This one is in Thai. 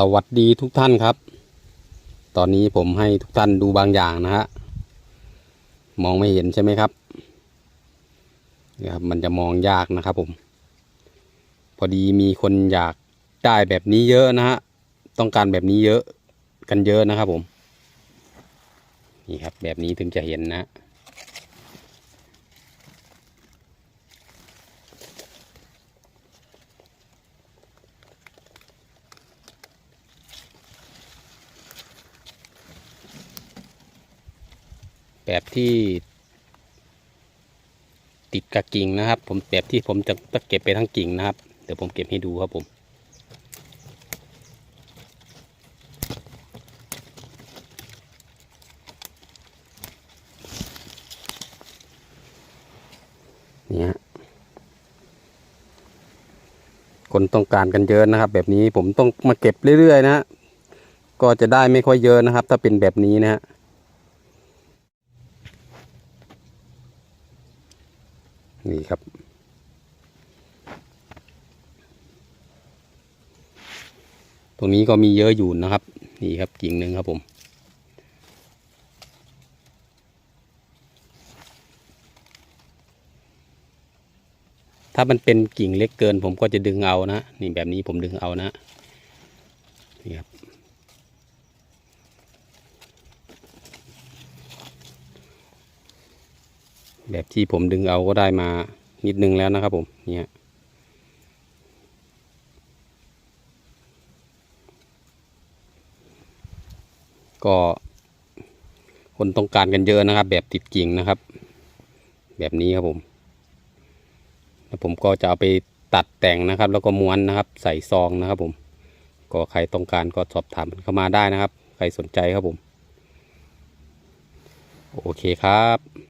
สวัสดีทุกท่านครับ ตอนนี้ผมให้ทุกท่านดูบางอย่างนะฮะ มองไม่เห็นใช่ไหมครับนี่ครับ มันจะมองยากนะครับผม พอดีมีคนอยากได้แบบนี้เยอะนะฮะ ต้องการแบบนี้เยอะกันเยอะนะครับผม นี่ครับแบบนี้ถึงจะเห็นนะ แบบที่ ติดกับกิ่งนะครับ ผมแบบที่ผมจะจะเก็บไปทั้งกิ่งนะครับ เดี๋ยวผมเก็บให้ดูครับผมเนี่ยคนต้องการกันเยอะนะครับ แบบนี้ผมต้องมาเก็บเรื่อยๆนะฮะก็จะได้ไม่ค่อยเยอะนะครับ ถ้าเป็นแบบนี้นะฮะ นี่ครับ ตรงนี้ก็มีเยอะอยู่นะครับ นี่ครับกิ่งหนึ่งครับผมถ้ามันเป็นกิ่งเล็กเกิน ผมก็จะดึงเอานะ นี่แบบนี้ผมดึงเอานะ นี่ครับ แบบที่ผมดึงเอาก็ได้มานิดนึงแล้วนะครับผมเนี่ยก็ คนต้องการกันเยอะนะครับ แบบติดกิ่งนะครับ แบบนี้ครับผมแล้วผมก็จะเอาไปตัดแต่งนะครับ แล้วก็ม้วนนะครับ ใส่ซองนะครับ ผม ก็ใครต้องการก็สอบถามเข้ามาได้นะครับ ใครสนใจครับผม โอเคครับ